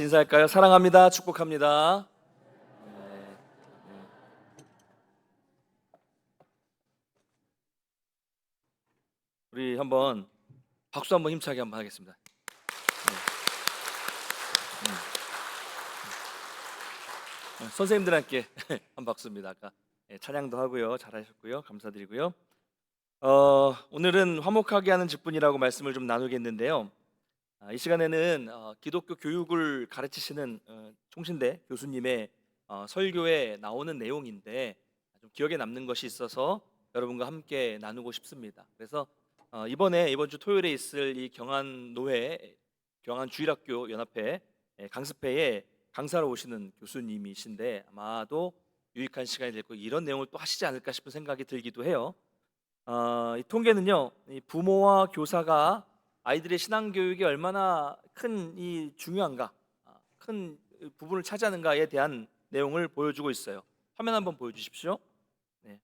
같이 인사할까요? 사랑합니다. 축복합니다. 네. 우리 한번 박수 한번 힘차게 한번 하겠습니다. 네. 음. 음. 선생님들한테 한 박수입니다. 아까 예, 찬양도 하고요, 잘하셨고요, 감사드리고요. 어, 오늘은 화목하게 하는 직분이라고 말씀을 좀 나누겠는데요. 아, 이 시간에는 어, 기독교 교육을 가르치시는 어, 총신대 교수님의 어, 설교에 나오는 내용인데 좀 기억에 남는 것이 있어서 여러분과 함께 나누고 싶습니다. 그래서 어, 이번에 이번 주 토요일에 있을 이 경안 노회 경안 주일학교 연합회 예, 강습회에 강사로 오시는 교수님이신데 아마도 유익한 시간이 될 거고 이런 내용을 또 하시지 않을까 싶은 생각이 들기도 해요. 어, 이 통계는요, 이 부모와 교사가 아이들의 신앙 교육이 얼마나 큰 이 중요한가, 아, 큰 부분을 차지하는가에 대한 내용을 보여주고 있어요. 화면 한번 보여주십시오. 네.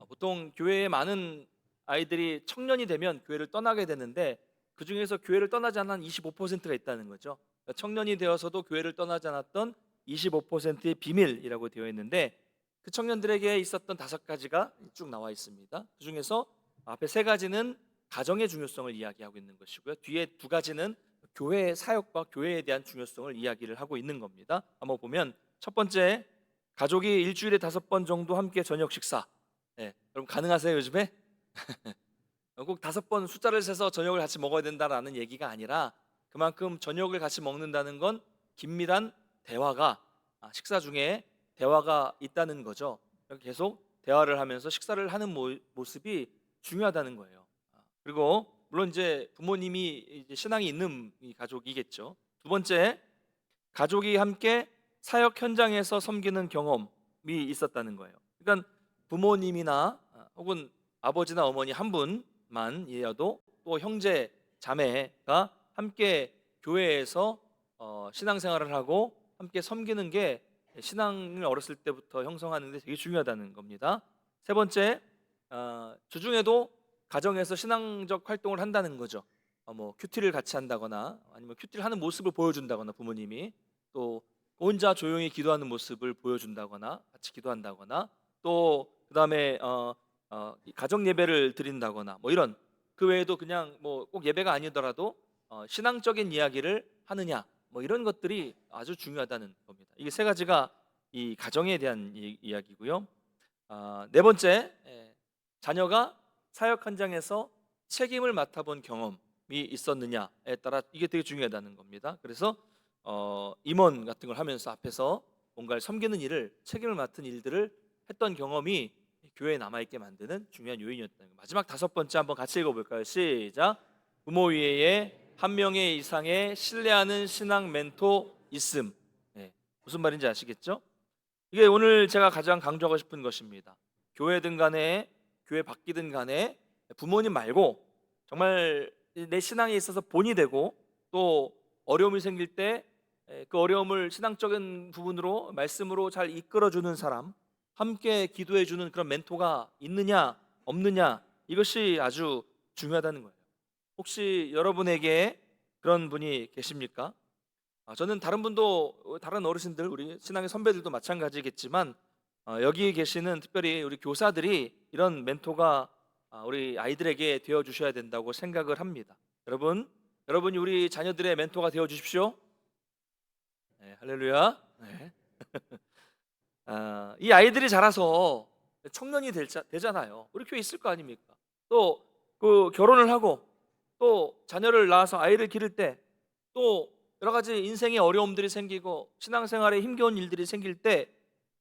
어, 보통 교회에 많은 아이들이 청년이 되면 교회를 떠나게 되는데 그 중에서 교회를 떠나지 않은 25%가 있다는 거죠. 그러니까 청년이 되어서도 교회를 떠나지 않았던 25%의 비밀이라고 되어 있는데 그 청년들에게 있었던 다섯 가지가 쭉 나와 있습니다. 그 중에서 앞에 세 가지는 가정의 중요성을 이야기하고 있는 것이고요. 뒤에 두 가지는 교회의 사역과 교회에 대한 중요성을 이야기를 하고 있는 겁니다. 한번 보면 첫 번째 가족이 일주일에 다섯 번 정도 함께 저녁 식사. 네, 여러분 가능하세요 요즘에? 꼭 다섯 번 숫자를 세서 저녁을 같이 먹어야 된다라는 얘기가 아니라 그만큼 저녁을 같이 먹는다는 건 긴밀한 대화가 아, 식사 중에 대화가 있다는 거죠. 계속 대화를 하면서 식사를 하는 모- 모습이 중요하다는 거예요. 아, 그리고 물론 이제 부모님이 신앙이 있는 이 가족이겠죠. 두 번째, 가족이 함께 사역 현장에서 섬기는 경험이 있었다는 거예요. 그러니까 부모님이나 아, 혹은 아버지나 어머니 한 분만이어도 또 형제 자매가 함께 교회에서 어, 신앙생활을 하고 함께 섬기는 게 신앙을 어렸을 때부터 형성하는데 되게 중요하다는 겁니다. 세 번째, 어, 주중에도 가정에서 신앙적 활동을 한다는 거죠. 어, 뭐 큐티를 같이 한다거나 아니면 큐티를 하는 모습을 보여준다거나 부모님이 또 혼자 조용히 기도하는 모습을 보여준다거나 같이 기도한다거나 또 그다음에 어, 어, 이 가정 예배를 드린다거나 뭐 이런 그 외에도 그냥 뭐 꼭 예배가 아니더라도 어, 신앙적인 이야기를 하느냐 뭐 이런 것들이 아주 중요하다는 겁니다. 이게 세 가지가 이 가정에 대한 이, 이야기고요. 아, 네 번째, 예, 자녀가 사역 현장에서 책임을 맡아본 경험이 있었느냐에 따라 이게 되게 중요하다는 겁니다. 그래서 어, 임원 같은 걸 하면서 앞에서 뭔가를 섬기는 일을 책임을 맡은 일들을 했던 경험이 교회에 남아 있게 만드는 중요한 요인이었다는 거. 마지막 다섯 번째 한번 같이 읽어볼까요? 시작. 부모 위에 한 명의 이상의 신뢰하는 신앙 멘토 있음. 네, 무슨 말인지 아시겠죠? 이게 오늘 제가 가장 강조하고 싶은 것입니다. 교회든 간에 교회 바뀌든 간에 부모님 말고 정말 내 신앙에 있어서 본이 되고 또 어려움이 생길 때 그 어려움을 신앙적인 부분으로 말씀으로 잘 이끌어주는 사람, 함께 기도해주는 그런 멘토가 있느냐 없느냐 이것이 아주 중요하다는 거예요. 혹시 여러분에게 그런 분이 계십니까? 아, 저는 다른 분도 다른 어르신들 우리 신앙의 선배들도 마찬가지겠지만 어, 여기 계시는 특별히 우리 교사들이 이런 멘토가 아, 우리 아이들에게 되어 주셔야 된다고 생각을 합니다. 여러분, 여러분이 우리 자녀들의 멘토가 되어 주십시오. 네, 할렐루야. 네. 아, 이 아이들이 자라서 청년이 될 자- 되잖아요. 우리 교회 있을 거 아닙니까? 또 그 결혼을 하고 또 자녀를 낳아서 아이를 기를 때 또 여러 가지 인생의 어려움들이 생기고 신앙생활에 힘겨운 일들이 생길 때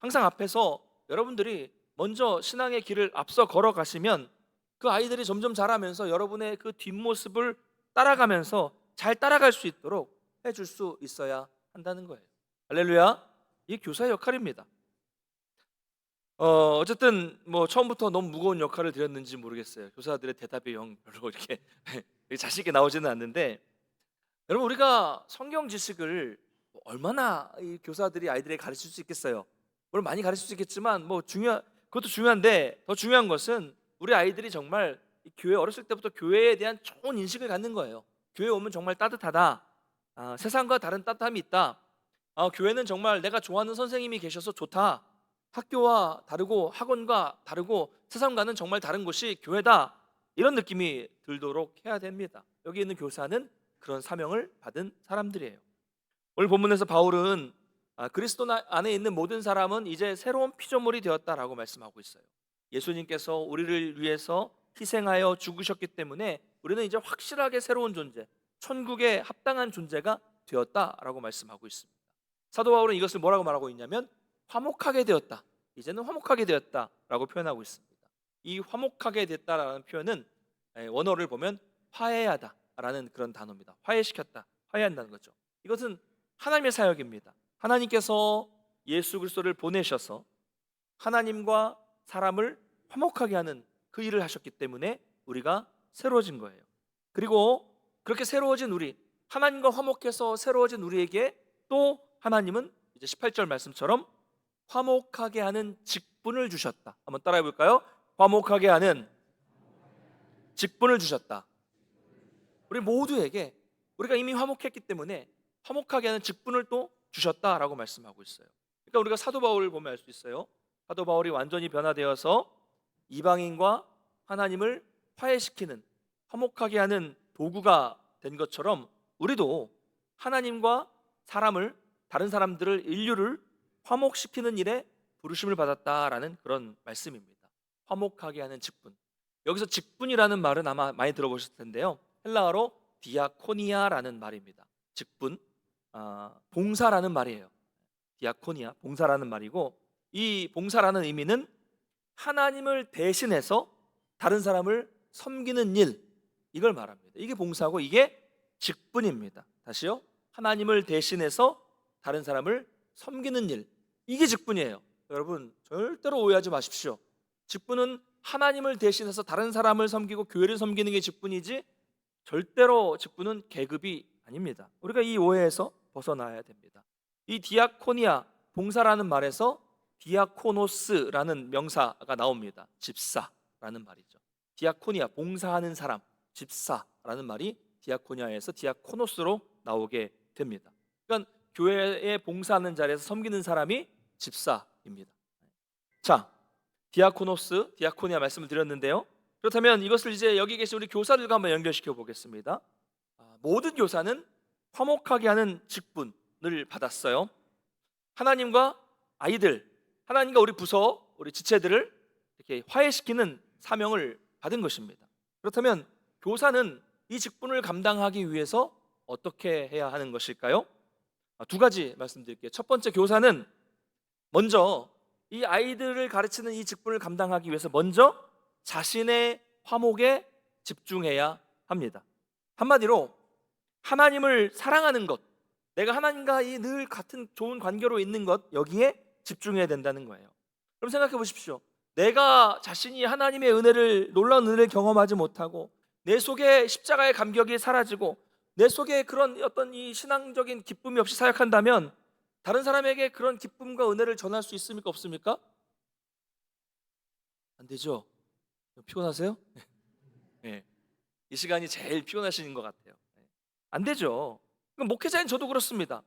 항상 앞에서 여러분들이 먼저 신앙의 길을 앞서 걸어가시면 그 아이들이 점점 자라면서 여러분의 그 뒷모습을 따라가면서 잘 따라갈 수 있도록 해줄 수 있어야 한다는 거예요. 할렐루야. 이게 교사의 역할입니다. 어, 어쨌든 뭐 처음부터 너무 무거운 역할을 드렸는지 모르겠어요. 교사들의 대답이 영 별로 이렇게 자신 있게 나오지는 않는데 여러분 우리가 성경 지식을 얼마나 이 교사들이 아이들에게 가르칠 수 있겠어요? 물론 많이 가르칠 수 있겠지만 뭐 중요 그것도 중요한데 더 중요한 것은 우리 아이들이 정말 이 교회 어렸을 때부터 교회에 대한 좋은 인식을 갖는 거예요. 교회 오면 정말 따뜻하다. 아, 세상과 다른 따뜻함이 있다. 아, 교회는 정말 내가 좋아하는 선생님이 계셔서 좋다. 학교와 다르고 학원과 다르고 세상과는 정말 다른 곳이 교회다. 이런 느낌이 들도록 해야 됩니다. 여기 있는 교사는 그런 사명을 받은 사람들이에요. 오늘 본문에서 바울은 아, 그리스도 나- 안에 있는 모든 사람은 이제 새로운 피조물이 되었다라고 말씀하고 있어요. 예수님께서 우리를 위해서 희생하여 죽으셨기 때문에 우리는 이제 확실하게 새로운 존재, 천국에 합당한 존재가 되었다라고 말씀하고 있습니다. 사도 바울은 이것을 뭐라고 말하고 있냐면 화목하게 되었다. 이제는 화목하게 되었다라고 표현하고 있습니다. 이 화목하게 됐다라는 표현은 에, 원어를 보면 화해하다라는 그런 단어입니다. 화해시켰다, 화해한다는 거죠. 이것은 하나님의 사역입니다. 하나님께서 예수 그리스도를 보내셔서 하나님과 사람을 화목하게 하는 그 일을 하셨기 때문에 우리가 새로워진 거예요. 그리고 그렇게 새로워진 우리, 하나님과 화목해서 새로워진 우리에게 또 하나님은 이제 18절 말씀처럼 화목하게 하는 직분을 주셨다. 한번 따라해 볼까요? 화목하게 하는 직분을 주셨다. 우리 모두에게 우리가 이미 화목했기 때문에 화목하게 하는 직분을 또 주셨다라고 말씀하고 있어요. 그러니까 우리가 사도 바울을 보면 알 수 있어요. 사도 바울이 완전히 변화되어서 이방인과 하나님을 화해시키는 화목하게 하는 도구가 된 것처럼 우리도 하나님과 사람을 다른 사람들을 인류를 화목시키는 일에 부르심을 받았다라는 그런 말씀입니다. 화목하게 하는 직분. 여기서 직분이라는 말은 아마 많이 들어보셨을 텐데요. 헬라어로 디아코니아라는 말입니다. 직분, 아, 봉사라는 말이에요. 디아코니아, 봉사라는 말이고 이 봉사라는 의미는 하나님을 대신해서 다른 사람을 섬기는 일 이걸 말합니다. 이게 봉사고 이게 직분입니다. 다시요. 하나님을 대신해서 다른 사람을 섬기는 일 이게 직분이에요. 여러분 절대로 오해하지 마십시오. 직분은 하나님을 대신해서 다른 사람을 섬기고 교회를 섬기는 게 직분이지 절대로 직분은 계급이 아닙니다. 우리가 이 오해에서 벗어나야 됩니다. 이 디아코니아 봉사라는 말에서 디아코노스라는 명사가 나옵니다. 집사라는 말이죠. 디아코니아 봉사하는 사람, 집사라는 말이 디아코니아에서 디아코노스로 나오게 됩니다. 그러니까 교회에 봉사하는 자리에서 섬기는 사람이 집사입니다. 자, 디아코노스, 디아코니아 말씀을 드렸는데요. 그렇다면 이것을 이제 여기 계신 우리 교사들과 한번 연결시켜 보겠습니다. 아, 모든 교사는 화목하게 하는 직분을 받았어요. 하나님과 아이들, 하나님과 우리 부서, 우리 지체들을 이렇게 화해시키는 사명을 받은 것입니다. 그렇다면 교사는 이 직분을 감당하기 위해서 어떻게 해야 하는 것일까요? 아, 두 가지 말씀드릴게요. 첫 번째 교사는 먼저 이 아이들을 가르치는 이 직분을 감당하기 위해서 먼저 자신의 화목에 집중해야 합니다. 한마디로 하나님을 사랑하는 것, 내가 하나님과 이늘 같은 좋은 관계로 있는 것 여기에 집중해야 된다는 거예요. 그럼 생각해 보십시오. 내가 자신이 하나님의 은혜를 놀라운 은혜를 경험하지 못하고 내 속에 십자가의 감격이 사라지고 내 속에 그런 어떤 이 신앙적인 기쁨이 없이 사역한다면 다른 사람에게 그런 기쁨과 은혜를 전할 수 있습니까 없습니까? 안 되죠. 피곤하세요? 네. 이 시간이 제일 피곤하시는 것 같아요. 네. 안 되죠. 목회자인 저도 그렇습니다.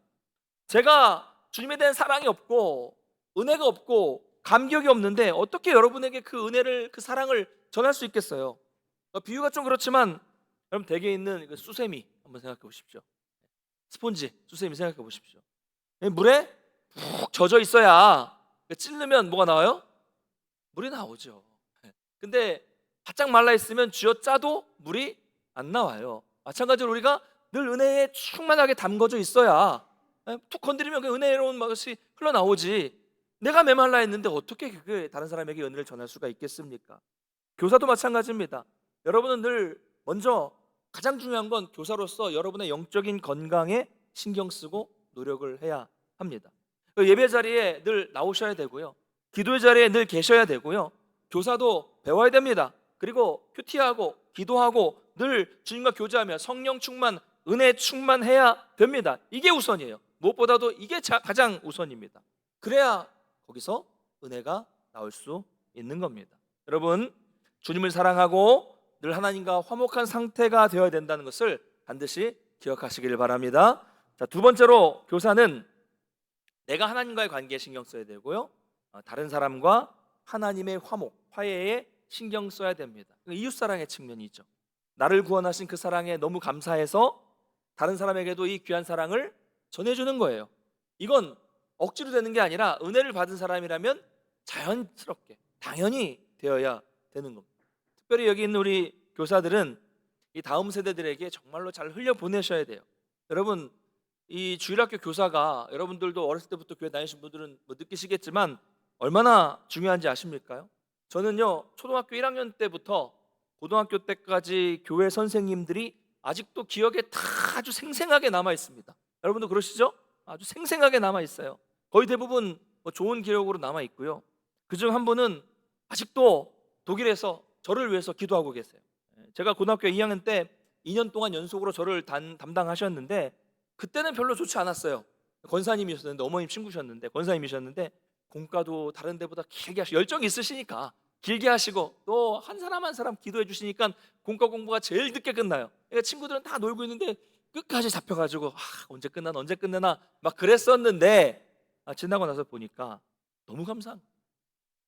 제가 주님에 대한 사랑이 없고 은혜가 없고 감격이 없는데 어떻게 여러분에게 그 은혜를 그 사랑을 전할 수 있겠어요? 어, 비유가 좀 그렇지만 여러분 댁에 있는 그 수세미 한번 생각해 보십시오. 스폰지 수세미 생각해 보십시오. 이 물에 푹 젖어 있어야 찌르면 뭐가 나와요? 물이 나오죠. 근데 바짝 말라 있으면 쥐어 짜도 물이 안 나와요. 마찬가지로 우리가 늘 은혜에 충만하게 담궈져 있어야 예, 툭 건드리면 그 은혜로운 것이 흘러나오지. 내가 메말라 있는데 어떻게 그게 다른 사람에게 은혜를 전할 수가 있겠습니까? 교사도 마찬가지입니다. 여러분은 늘 먼저 가장 중요한 건 교사로서 여러분의 영적인 건강에 신경 쓰고 노력을 해야 합니다. 그 예배 자리에 늘 나오셔야 되고요. 기도의 자리에 늘 계셔야 되고요. 교사도 배워야 됩니다. 그리고 큐티하고 기도하고 늘 주님과 교제하며 성령 충만, 은혜 충만해야 됩니다. 이게 우선이에요. 무엇보다도 이게 자- 가장 우선입니다. 그래야 거기서 은혜가 나올 수 있는 겁니다. 여러분, 주님을 사랑하고 늘 하나님과 화목한 상태가 되어야 된다는 것을 반드시 기억하시길 바랍니다. 자, 두 번째로 교사는 내가 하나님과의 관계에 신경 써야 되고요. 어, 다른 사람과 하나님의 화목, 화해에 신경 써야 됩니다. 그 이웃 사랑의 측면이죠. 나를 구원하신 그 사랑에 너무 감사해서 다른 사람에게도 이 귀한 사랑을 전해주는 거예요. 이건 억지로 되는 게 아니라 은혜를 받은 사람이라면 자연스럽게 당연히 되어야 되는 겁니다. 특별히 여기 있는 우리 교사들은 이 다음 세대들에게 정말로 잘 흘려 보내셔야 돼요. 여러분 이 주일학교 교사가 여러분들도 어렸을 때부터 교회 다니신 분들은 뭐 느끼시겠지만 얼마나 중요한지 아십니까요? 저는요 초등학교 1학년 때부터 고등학교 때까지 교회 선생님들이 아직도 기억에 다 아주 생생하게 남아 있습니다. 여러분도 그러시죠? 아주 생생하게 남아 있어요. 거의 대부분 뭐 좋은 기록으로 남아 있고요. 그중 한 분은 아직도 독일에서 저를 위해서 기도하고 계세요. 제가 고등학교 2학년 때 2년 동안 연속으로 저를 단, 담당하셨는데 그때는 별로 좋지 않았어요. 권사님이셨는데 어머님 친구셨는데 권사님이셨는데 공과도 다른 데보다 길게 하시고 열정이 있으시니까 길게 하시고 또 한 사람 한 사람 기도해 주시니까 공과 공부가 제일 늦게 끝나요. 그러니까 친구들은 다 놀고 있는데 끝까지 잡혀가지고 아, 언제 끝나나 언제 끝나나 막 그랬었는데 아, 지나고 나서 보니까 너무 감사한 거예요.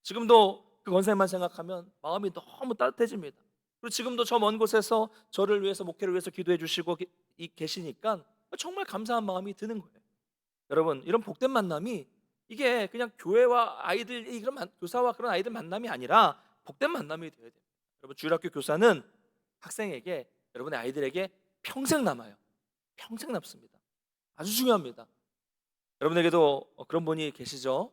지금도 그 권사님만 생각하면 마음이 너무 따뜻해집니다. 그리고 지금도 저 먼 곳에서 저를 위해서 목회를 위해서 기도해 주시고 계시니까 정말 감사한 마음이 드는 거예요. 여러분 이런 복된 만남이 이게 그냥 교회와 아이들 그런 만- 교사와 그런 아이들 만남이 아니라 복된 만남이 되어야 됩니다. 여러분 주일학교 교사는 학생에게 여러분의 아이들에게 평생 남아요. 평생 남습니다. 아주 중요합니다. 여러분에게도 어, 그런 분이 계시죠?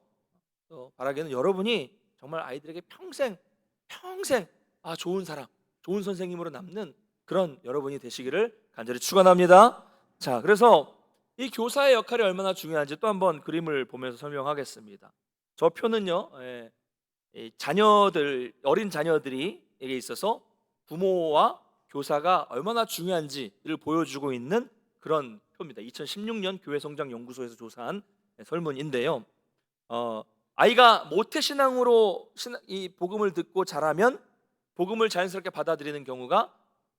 또 바라기는 여러분이 정말 아이들에게 평생 평생 아 좋은 사람, 좋은 선생님으로 남는 그런 여러분이 되시기를 간절히 축원합니다. 자, 그래서 이 교사의 역할이 얼마나 중요한지 또 한번 그림을 보면서 설명하겠습니다. 저 표는요, 예, 이 자녀들 어린 자녀들이에게 있어서 부모와 교사가 얼마나 중요한지를 보여주고 있는 그런 표입니다. 2016년 교회 성장 연구소에서 조사한 설문인데요. 어, 아이가 모태 신앙으로 신앙- 이 복음을 듣고 자라면 복음을 자연스럽게 받아들이는 경우가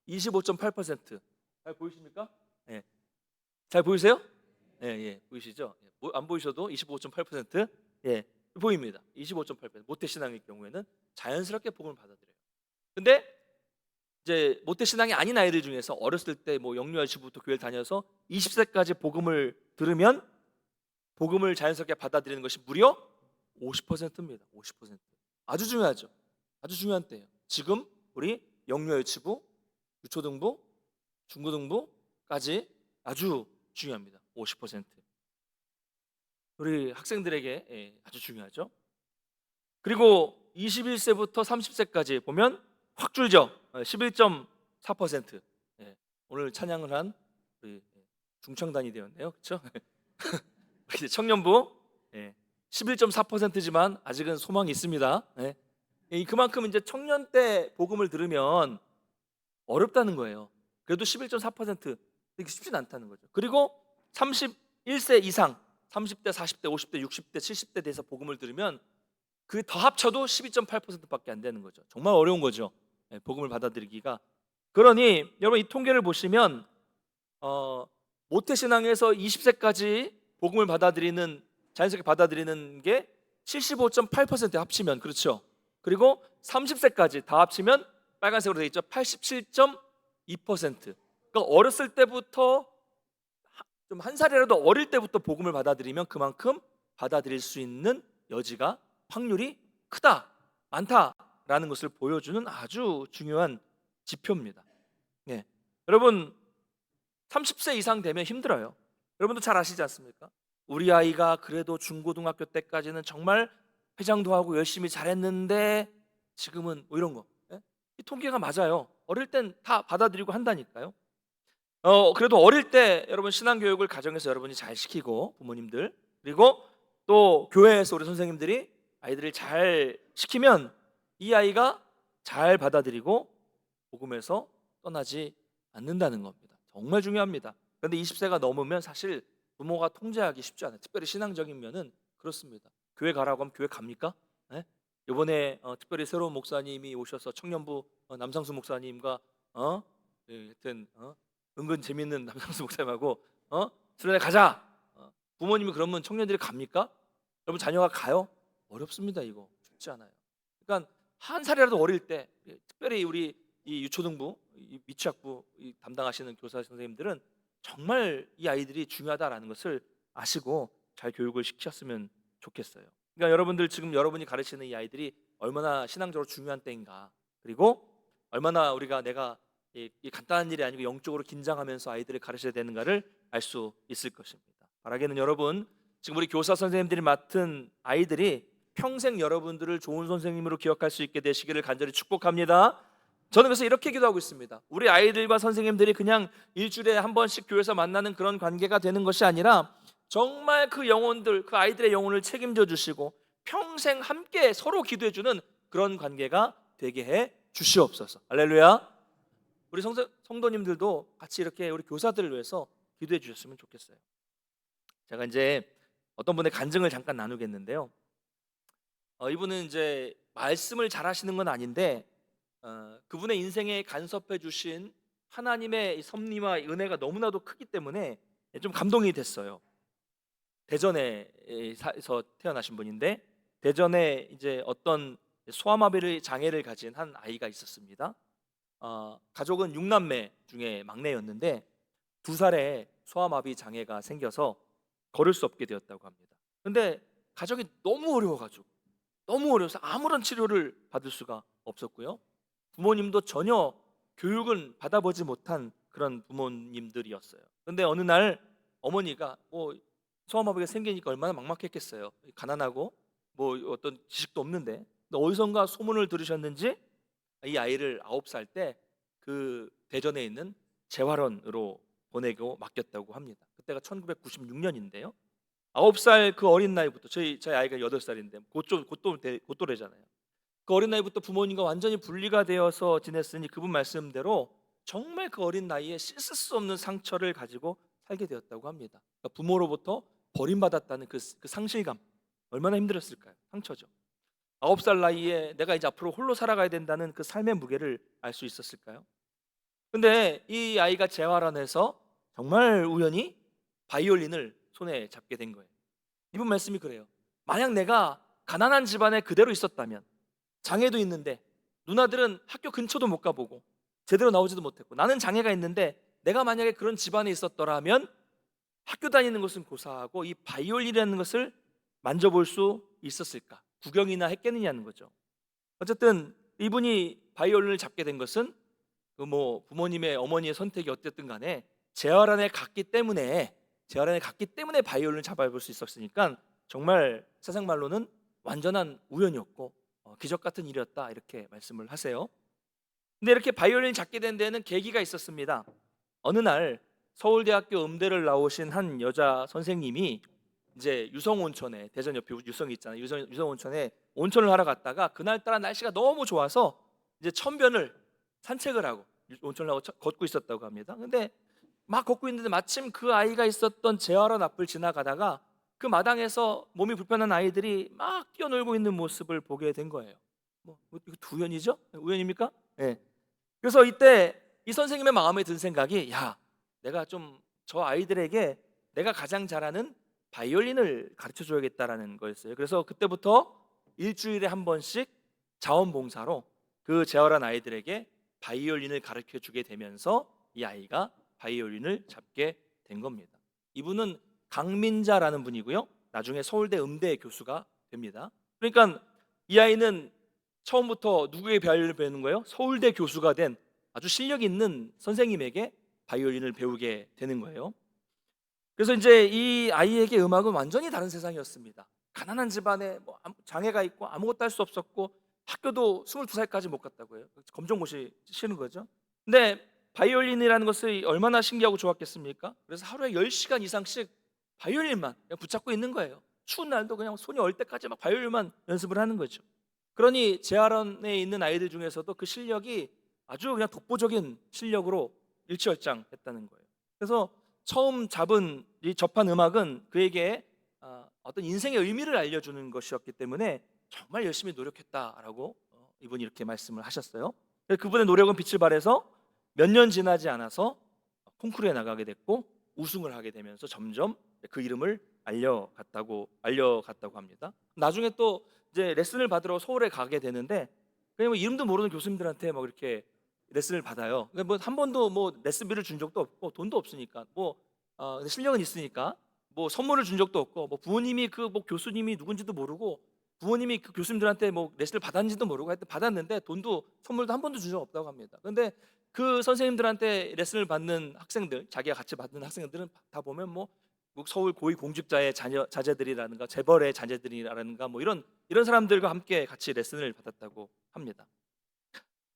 25.8%. 잘 보이십니까? 예. 잘 보이세요? 예, 예. 보이시죠? 예. 보- 안 보이셔도 25.8% 예. 보입니다. 25.8% 모태 신앙의 경우에는 자연스럽게 복음을 받아들여요. 근데 이제 모태 신앙이 아닌 아이들 중에서 어렸을 때 뭐 영유아 시부터 교회를 다녀서 20세까지 복음을 들으면 복음을 자연스럽게 받아들이는 것이 무려 50%입니다. 50%. 아주 중요하죠. 아주 중요한 때예요. 지금 우리 영유아 유치부, 유초등부, 중고등부까지 아주 중요합니다. 50%. 우리 학생들에게 예, 아주 중요하죠. 그리고 21세부터 30세까지 보면 확 줄죠. 어, 11.4%. 예, 오늘 찬양을 한 우리 중청단이 되었네요. 그렇죠? 청년부 예, 11.4%지만 아직은 소망이 있습니다. 예. 이 그만큼 이제 청년 때 복음을 들으면 어렵다는 거예요. 그래도 11.4% 이게 쉽진 않다는 거죠. 그리고 31세 이상 30대, 40대, 50대, 60대, 70대 돼서 복음을 들으면 그 더 합쳐도 12.8%밖에 안 되는 거죠. 정말 어려운 거죠. 예, 복음을 받아들이기가. 그러니 여러분 이 통계를 보시면 어, 모태 신앙에서 20세까지 복음을 받아들이는 자연스럽게 받아들이는 게 75.8% 합치면 그렇죠. 그리고 30세까지 다 합치면 빨간색으로 되어 있죠. 87.2%. 그러니까 어렸을 때부터 좀 한 살이라도 어릴 때부터 복음을 받아들이면 그만큼 받아들일 수 있는 여지가 확률이 크다, 많다라는 것을 보여주는 아주 중요한 지표입니다. 네. 여러분 30세 이상 되면 힘들어요. 여러분도 잘 아시지 않습니까? 우리 아이가 그래도 중고등학교 때까지는 정말 회장도 하고 열심히 잘했는데 지금은 뭐 이런 거. 예? 이 통계가 맞아요. 어릴 땐 다 받아들이고 한다니까요. 어 그래도 어릴 때 여러분 신앙 교육을 가정에서 여러분이 잘 시키고 부모님들 그리고 또 교회에서 우리 선생님들이 아이들을 잘 시키면 이 아이가 잘 받아들이고 복음에서 떠나지 않는다는 겁니다. 정말 중요합니다. 그런데 20세가 넘으면 사실 부모가 통제하기 쉽지 않아요. 특별히 신앙적인 면은 그렇습니다. 교회 가라고 하면 교회 갑니까? 네? 이번에 어, 특별히 새로운 목사님이 오셔서 청년부 어, 남상수 목사님과 어? 예, 하여튼 어? 은근 재밌는 남상수 목사님하고 어? 수련회 가자. 어, 부모님이 그러면 청년들이 갑니까? 여러분 자녀가 가요? 어렵습니다 이거 쉽지 않아요. 그러니까 한 살이라도 어릴 때 특별히 우리 이 유초등부, 이 미취학부 이 담당하시는 교사 선생님들은 정말 이 아이들이 중요하다라는 것을 아시고 잘 교육을 시켰으면 좋겠어요. 그러니까 여러분들 지금 여러분이 가르치는 이 아이들이 얼마나 신앙적으로 중요한 때인가 그리고 얼마나 우리가 내가 이, 이 간단한 일이 아니고 영적으로 긴장하면서 아이들을 가르쳐야 되는가를 알 수 있을 것입니다. 바라기는 여러분 지금 우리 교사 선생님들이 맡은 아이들이 평생 여러분들을 좋은 선생님으로 기억할 수 있게 되시기를 간절히 축복합니다. 저는 그래서 이렇게 기도하고 있습니다. 우리 아이들과 선생님들이 그냥 일주일에 한 번씩 교회에서 만나는 그런 관계가 되는 것이 아니라 정말 그 영혼들, 그 아이들의 영혼을 책임져 주시고 평생 함께 서로 기도해 주는 그런 관계가 되게 해 주시옵소서. 할렐루야. 우리 성도, 성도님들도 같이 이렇게 우리 교사들을 위해서 기도해 주셨으면 좋겠어요. 제가 이제 어떤 분의 간증을 잠깐 나누겠는데요. 어, 이분은 이제 말씀을 잘하시는 건 아닌데 어, 그분의 인생에 간섭해 주신 하나님의 이 섭리와 은혜가 너무나도 크기 때문에 좀 감동이 됐어요. 대전에서 태어나신 분인데 대전에 이제 어떤 소아마비를 장애를 가진 한 아이가 있었습니다. 어, 가족은 6남매 중에 막내였는데 두 살에 소아마비 장애가 생겨서 걸을 수 없게 되었다고 합니다. 근데 가족이 너무 어려워가지고 너무 어려워서 아무런 치료를 받을 수가 없었고요. 부모님도 전혀 교육은 받아보지 못한 그런 부모님들이었어요. 근데 어느 날 어머니가 뭐 소아마비가 생기니까 얼마나 막막했겠어요. 가난하고 뭐 어떤 지식도 없는데 어디선가 소문을 들으셨는지 이 아이를 아홉 살 때 그 대전에 있는 재활원으로 보내고 맡겼다고 합니다. 그때가 1996년인데요. 아홉 살 그 어린 나이부터 저희 저희 아이가 여덟 살인데 곧좀 곧도 곧도래잖아요. 그 어린 나이부터 부모님과 완전히 분리가 되어서 지냈으니 그분 말씀대로 정말 그 어린 나이에 씻을 수 없는 상처를 가지고 살게 되었다고 합니다. 그러니까 부모로부터 버림받았다는 그, 그 상실감 얼마나 힘들었을까요? 상처죠. 아홉 살 나이에 내가 이제 앞으로 홀로 살아가야 된다는 그 삶의 무게를 알 수 있었을까요? 근데 이 아이가 재활원에서 정말 우연히 바이올린을 손에 잡게 된 거예요. 이분 말씀이 그래요. 만약 내가 가난한 집안에 그대로 있었다면 장애도 있는데 누나들은 학교 근처도 못 가보고 제대로 나오지도 못했고 나는 장애가 있는데 내가 만약에 그런 집안에 있었더라면 학교 다니는 것은 고사하고 이 바이올린이라는 것을 만져볼 수 있었을까? 구경이나 했겠느냐는 거죠. 어쨌든 이분이 바이올린을 잡게 된 것은 그 뭐 부모님의 어머니의 선택이 어쨌든 간에 재활원에 갔기 때문에 재활원에 갔기 때문에 바이올린을 잡아볼 수 있었으니까 정말 세상 말로는 완전한 우연이었고 어, 기적 같은 일이었다 이렇게 말씀을 하세요. 근데 이렇게 바이올린 잡게 된 데는 계기가 있었습니다. 어느 날 서울대학교 음대를 나오신 한 여자 선생님이 이제 유성 온천에 대전 옆에 유성이 있잖아요. 유성, 유성 온천에 온천을 하러 갔다가 그날 따라 날씨가 너무 좋아서 이제 천변을 산책을 하고 온천을 하고 걷고 있었다고 합니다. 근데 막 걷고 있는데 마침 그 아이가 있었던 재활원 앞을 지나가다가 그 마당에서 몸이 불편한 아이들이 막 뛰어놀고 있는 모습을 보게 된 거예요. 뭐 이거 우연이죠? 우연입니까? 예. 그래서 이때 이 선생님의 마음에 든 생각이 야, 내가 좀 저 아이들에게 내가 가장 잘하는 바이올린을 가르쳐 줘야겠다라는 거였어요. 그래서 그때부터 일주일에 한 번씩 자원봉사로 그 재활한 아이들에게 바이올린을 가르쳐 주게 되면서 이 아이가 바이올린을 잡게 된 겁니다. 이분은 강민자라는 분이고요. 나중에 서울대 음대 교수가 됩니다. 그러니까 이 아이는 처음부터 누구의 바이올린을 배우는 거예요? 서울대 교수가 된 아주 실력 있는 선생님에게 바이올린을 배우게 되는 거예요. 그래서 이제 이 아이에게 음악은 완전히 다른 세상이었습니다. 가난한 집안에 뭐 장애가 있고 아무것도 할 수 없었고 학교도 22살까지 못 갔다고 해요. 검정고시 치는 거죠. 근데 바이올린이라는 것이 얼마나 신기하고 좋았겠습니까? 그래서 하루에 10시간 이상씩 바이올린만 붙잡고 있는 거예요. 추운 날도 그냥 손이 얼 때까지 막 바이올린만 연습을 하는 거죠. 그러니 재활원에 있는 아이들 중에서도 그 실력이 아주 그냥 독보적인 실력으로 일취월장했다는 거예요. 그래서 처음 잡은 이 접한 음악은 그에게 아, 어떤 인생의 의미를 알려주는 것이었기 때문에 정말 열심히 노력했다라고 어, 이분이 이렇게 말씀을 하셨어요. 그분의 노력은 빛을 발해서 몇 년 지나지 않아서 콩쿠르에 나가게 됐고 우승을 하게 되면서 점점 그 이름을 알려갔다고 알려갔다고 합니다. 나중에 또 이제 레슨을 받으러 서울에 가게 되는데 그냥 뭐 이름도 모르는 교수님들한테 막 이렇게 레슨을 받아요. 뭐한 번도 뭐 레슨비를 준 적도 없고 돈도 없으니까 뭐 어, 실력은 있으니까 뭐 선물을 준 적도 없고 뭐 부모님이 그 뭐 교수님이 누군지도 모르고 부모님이 그 교수님들한테 뭐 레슨을 받았는지도 모르고 하여튼 받았는데 돈도 선물도 한 번도 준 적 없다고 합니다. 근데 그 선생님들한테 레슨을 받는 학생들, 자기가 같이 받는 학생들은 다 보면 뭐 서울 고위 공직자의 자녀 자제들이라든가 재벌의 자제들이라든가 뭐 이런 이런 사람들과 함께 같이 레슨을 받았다고 합니다.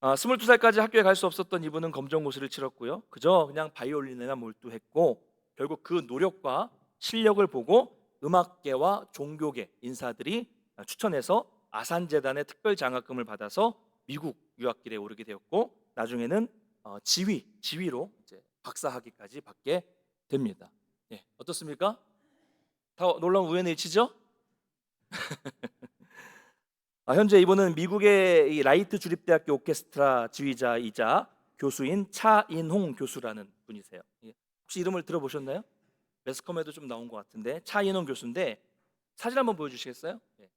아, 22살까지 학교에 갈 수 없었던 이분은 검정고시를 치렀고요. 그저 그냥 바이올린에만 몰두했고 결국 그 노력과 실력을 보고 음악계와 종교계 인사들이 추천해서 아산재단의 특별 장학금을 받아서 미국 유학길에 오르게 되었고 나중에는 어, 지휘, 지휘로 이제 박사학위까지 받게 됩니다. 예, 어떻습니까? 다 놀라운 우연의 일치죠? 아, 현재 이분은 미국의 이 라이트 주립대학교 오케스트라 지휘자이자 교수인 차인홍 교수라는 분이세요. 예, 혹시 이름을 들어보셨나요? 매스컴에도 좀 나온 것 같은데 차인홍 교수인데 사진 한번 보여주시겠어요? 예.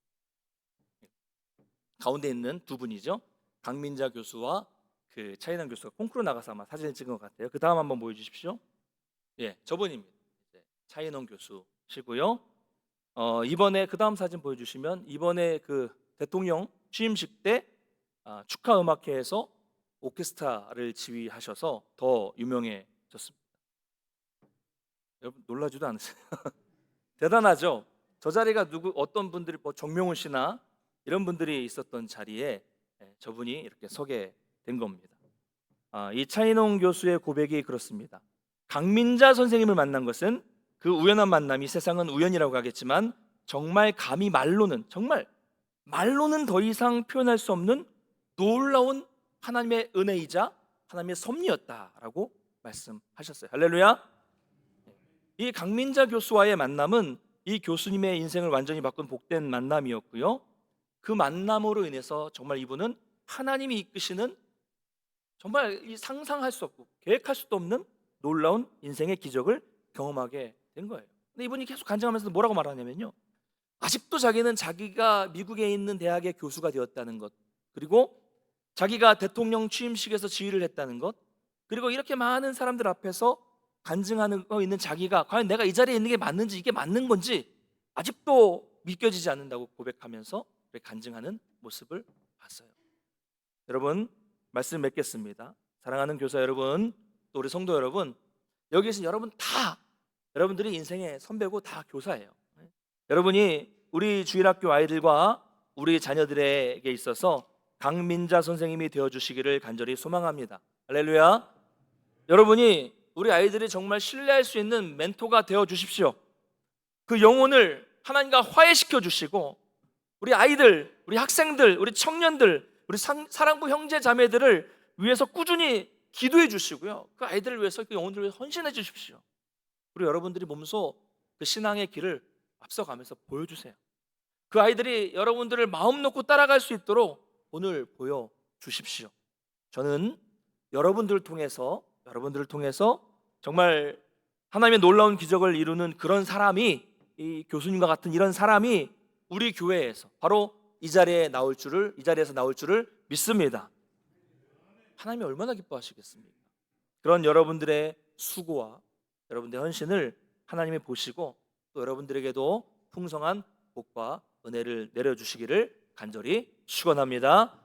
가운데 있는 두 분이죠. 강민자 교수와 그 차인홍 교수가 콩쿠르 나가서 아마 사진을 찍은 것 같아요. 그 다음 한번 보여주십시오. 예, 저분입니다. 차인홍 교수시고요. 어, 이번에 그 다음 사진 보여주시면 이번에 그 대통령 취임식 때 아, 축하 음악회에서 오케스트라를 지휘하셔서 더 유명해졌습니다. 여러분 놀라지도 않으세요? 대단하죠. 저 자리가 누구 어떤 분들이 뭐 정명훈 씨나 이런 분들이 있었던 자리에 예, 저분이 이렇게 서게 된 겁니다. 아, 이 차인홍 교수의 고백이 그렇습니다. 강민자 선생님을 만난 것은 그 우연한 만남이 세상은 우연이라고 하겠지만 정말 감히 말로는 정말 말로는 더 이상 표현할 수 없는 놀라운 하나님의 은혜이자 하나님의 섭리였다라고 말씀하셨어요. 할렐루야. 이 강민자 교수와의 만남은 이 교수님의 인생을 완전히 바꾼 복된 만남이었고요. 그 만남으로 인해서 정말 이분은 하나님이 이끄시는 정말 이 상상할 수 없고 계획할 수도 없는 놀라운 인생의 기적을 경험하게 된 거예요. 근데 이분이 계속 간증하면서 뭐라고 말하냐면요. 아직도 자기는 자기가 미국에 있는 대학의 교수가 되었다는 것, 그리고 자기가 대통령 취임식에서 지휘를 했다는 것, 그리고 이렇게 많은 사람들 앞에서 간증하는 거 있는 자기가 과연 내가 이 자리에 있는 게 맞는지 이게 맞는 건지 아직도 믿겨지지 않는다고 고백하면서 간증하는 모습을 봤어요. 여러분 말씀 맺겠습니다. 사랑하는 교사 여러분, 또 우리 성도 여러분, 여기 계신 여러분 다 여러분들이 인생의 선배고 다 교사예요. 여러분이 우리 주일학교 아이들과 우리 자녀들에게 있어서 강민자 선생님이 되어 주시기를 간절히 소망합니다. 할렐루야. 여러분이 우리 아이들이 정말 신뢰할 수 있는 멘토가 되어 주십시오. 그 영혼을 하나님과 화해시켜 주시고 우리 아이들, 우리 학생들, 우리 청년들, 우리 산- 사랑부 형제 자매들을 위해서 꾸준히 기도해 주시고요. 그 아이들을 위해서 그 영혼들을 위해서 헌신해 주십시오. 우리 여러분들이 몸소 그 신앙의 길을 앞서가면서 보여주세요. 그 아이들이 여러분들을 마음 놓고 따라갈 수 있도록 오늘 보여 주십시오. 저는 여러분들을 통해서 여러분들을 통해서 정말 하나님의 놀라운 기적을 이루는 그런 사람이 이 교수님과 같은 이런 사람이 우리 교회에서 바로 이 자리에 나올 줄을 이 자리에서 나올 줄을 믿습니다. 하나님이 얼마나 기뻐하시겠습니까? 그런 여러분들의 수고와 여러분들의 헌신을 하나님이 보시고 또 여러분들에게도 풍성한 복과 은혜를 내려주시기를 간절히 축원합니다.